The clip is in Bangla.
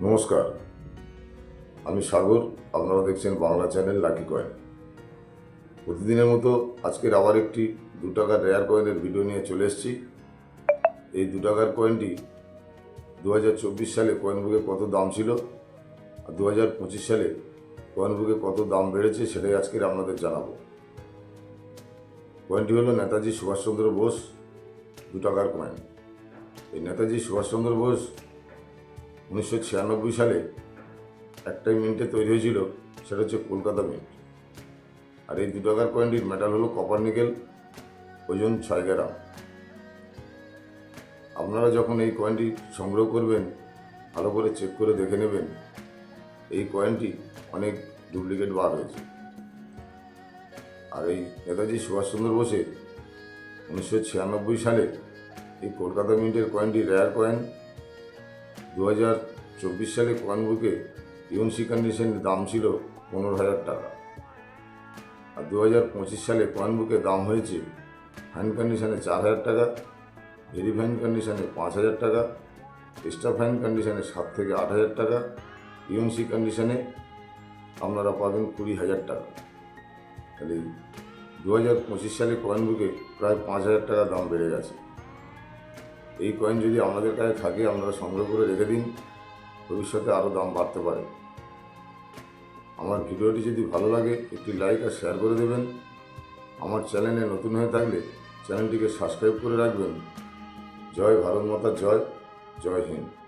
নমস্কার। আমি সাগর, আপনারা দেখছেন বাংলা চ্যানেল লাকি কয়েন। প্রতিদিনের মতো আজকের আবার একটি দু টাকার রেয়ার কয়েনের ভিডিও নিয়ে চলে এসেছি। এই দু টাকার কয়েনটি দু হাজার চব্বিশ সালে কয়েন বুকে কত দাম ছিল আর দু হাজার পঁচিশ সালে কয়েন বুকে কত দাম বেড়েছে সেটাই আজকের আপনাদের জানাব। কয়েনটি হলো নেতাজি সুভাষচন্দ্র বোস দু টাকার কয়েন। এই নেতাজি সুভাষচন্দ্র বোস উনিশশো ছিয়ানব্বই সালে একটাই মিন্টে তৈরি হয়েছিল, সেটা হচ্ছে কলকাতা মিন্ট আর এই দু টাকার কয়েনটির মেটাল হলো কপার নিকেল ওজন ছয় গ্রাম। আপনারা যখন এই কয়েনটি সংগ্রহ করবেন, ভালো করে চেক করে দেখে নেবেন, এই কয়েনটি অনেক ডুপ্লিকেট বার হয়েছে। আর এই নেতাজি সুভাষচন্দ্র বোসের উনিশশো ছিয়ানব্বই সালে এই কলকাতা মিন্টের কয়েনটি রেয়ার কয়েন দু হাজার চব্বিশ সালে কয়েন বুকে ইউএনসি কন্ডিশনের দাম ছিল পনেরো হাজার টাকা। আর দু হাজার পঁচিশ সালে কয়েন বুকে দাম হয়েছে ফাইন কন্ডিশনে চার হাজার টাকা ভেরি ফাইন কন্ডিশনে পাঁচ হাজার টাকা এক্সট্রা ফাইন কন্ডিশনে সাত থেকে আট হাজার টাকা ইউএনসি কন্ডিশনে আপনারা পাবেন কুড়ি হাজার টাকা। তাহলে দু হাজার পঁচিশ সালে কয়েন বুকে প্রায় পাঁচ হাজার টাকা দাম বেড়ে গেছে। এই কয়েন যদি আপনাদের কাছে থাকে, আপনারা সংগ্রহ করে রেখে দিন। ভবিষ্যতে আরও দাম বাড়তে পারে। আমার ভিডিওটি যদি ভালো লাগে, একটি লাইক আর শেয়ার করে দেবেন। আমার চ্যানেলে নতুন হয়ে থাকলে চ্যানেলটিকে সাবস্ক্রাইব করে রাখবেন। জয় ভারত মাতা, জয় জয় হিন্দ।